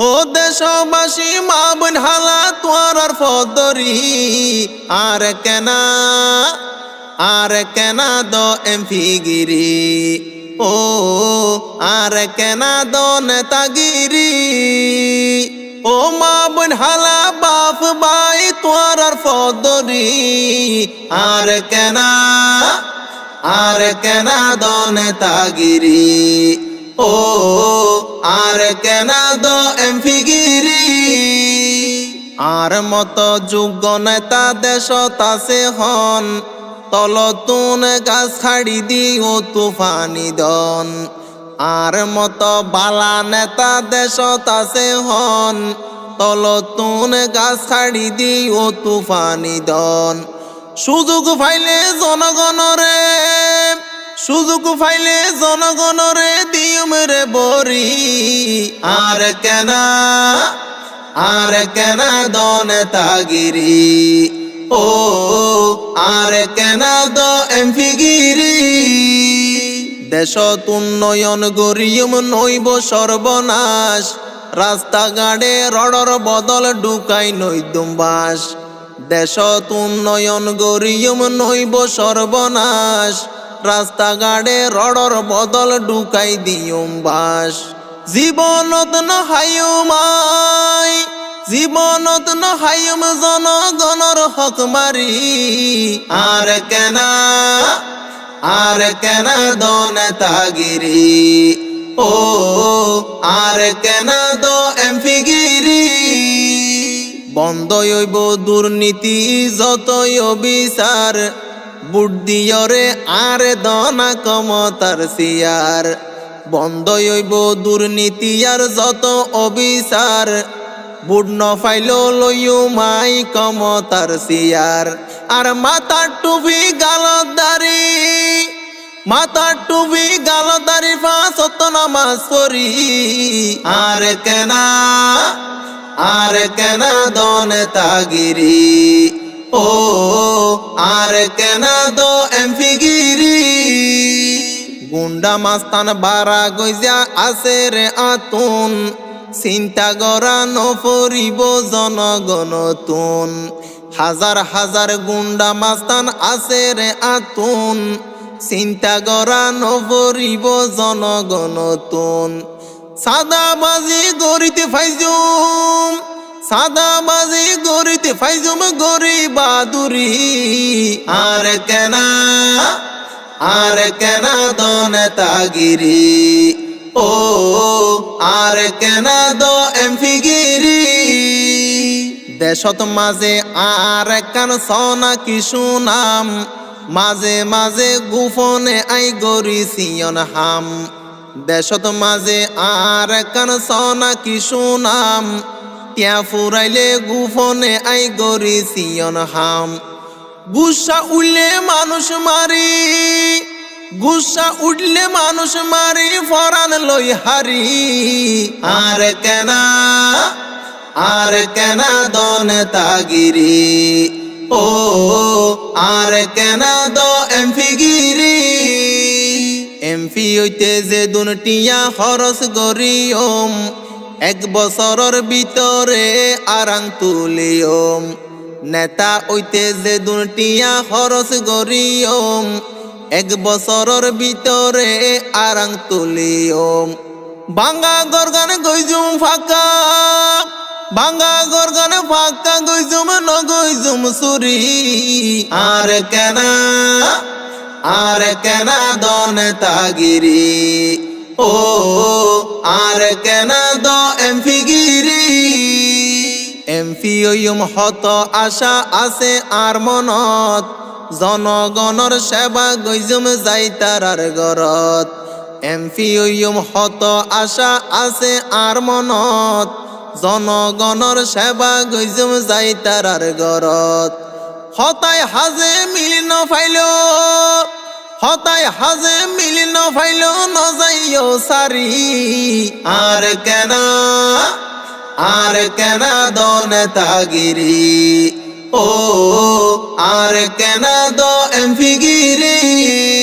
ও দেশবাসী, মা বোন হালা আর ফদরি। আর কেনা আর কেনা দ এমপি গিরি। ও, আর কেনা দ নেতাগিরি ও মা বোন হালা বাপ বাই আর ফদরি। আর কেনা আর কেনা দ নেতাগিরি ও আর কেন দো এমফিগিরি আর মত যোগ্য নেতা দেশত আছে হন, তলতুন গাছ ছাড়ি দিও তুফানি দন। আর মত বালা নেতা দেশত আছে হন, তলতুন গাছ ছাড়ি দিও তুফানি দন। সুযোগ পাইলে জনগণরে সুযোগ পাইলে জনগণরে দিয়ম রে বরি। আর কেনা আর কেনা দনে তাগিরি। ও, আর কেনা দ এমফিগিরি দেশত উন্নয়ন গরিয়ম নইব সর্বনাশ। রাস্তাঘাটে রডর বদল ঢুকাই নৈদুম বাস। দেশত উন্নয়ন গরিয়ম নইব সর্বনাশ। রাস্তাঘাটে রডর বদল ঢুকাই দিয়ম বাস। জীবনত নহায়ুমাই জীবনত নহায়ুম জনগণর হক মারি আর কেনা আর কেনা দনে তাগিরি ও, আর কেনা দ এমফিগিরি বন্ধ হইব দুর্নীতি যতই অবিচার বুট দিয়রে আর দনা কমতার সিয়ার বন্ধ হইব দুর্নীতি আর যত অবিচার। বুট নফাইল লইও মাই কমতার সিয়ার আর মাথার টুপি গালত দাড়ি মাথার টুপি গালত দাড়ি ফাঁসত নামাজ পড়ি। আর কেনা আর কেনা দনে তাগিরি। ও, আর কেনা দো এমফিগিরি গুন্ডা মাস্তান বারা গইজা আছে রে আতুন। চিন্তা গরা নপরিব জনগণ তুন। হাজার হাজার গুন্ডা মাস্তান আছে রে আতুন। চিন্তা গরা নপরিব জনগণ তুন। সাদা বাজি গরিতে ফাইজুম সাদা বাজি গরিতে ফাইজুম গরি বাদুরি। আর কেনা? আর কেনা দনে তাগিরি? ও, আর কেনা দ এমফিগিরি দেশত মাঝে আর কান সনা কিছু নাম মাঝে মাঝে গুফনে আই গরি সিয়ন হাম। দেশত মাঝে আর কান সনা কিছু নাম টিয়া ফুরাইলে গুফনে আই গরি সিয়ন হাম। গুসা উঠলে মানুষ মারি, গুসা উঠলে মানুষ মারি, ফরান লই হারি। আর কেনা আর কেনা দনে তাগিরি, ও, আর কেনা দ এমফিগিরি এমপি হইতে যে দুনটিয়া খরচ গরিয়ম এক বছরের ভিতরে আরাং তুলিয়ম। নেতা হইতে যে দুনটিয়া খরচ গরিয়ম এক বছরের ভিতরে আরাং তুলিয়ম। বাঙ্গা গরগান গইজুম ফাঁকা বাঙ্গা গরগান ফাঁকা গইজুম নগইজুম সুরি। আর কেনা আর কেনা দনে তাগিরি। ও, আর কেনা দ এমফিগিরি এমপি ওয়ুম হত আশা আছে আর মনত। জনগণর সেবা গইজুম যাই তারার গরত। এমপি ওয়ুম হত আশা আছে আর মনত। জনগণর সেবা গইজুম যাই তারার গরত। হতায় হাজে মিল নফাইল। হতায় হাজে মিল নফাইল নজাইও সারি। আর কেন আর কেন দন তাগিরি। ও, আর কেন দ এমফিগিরি।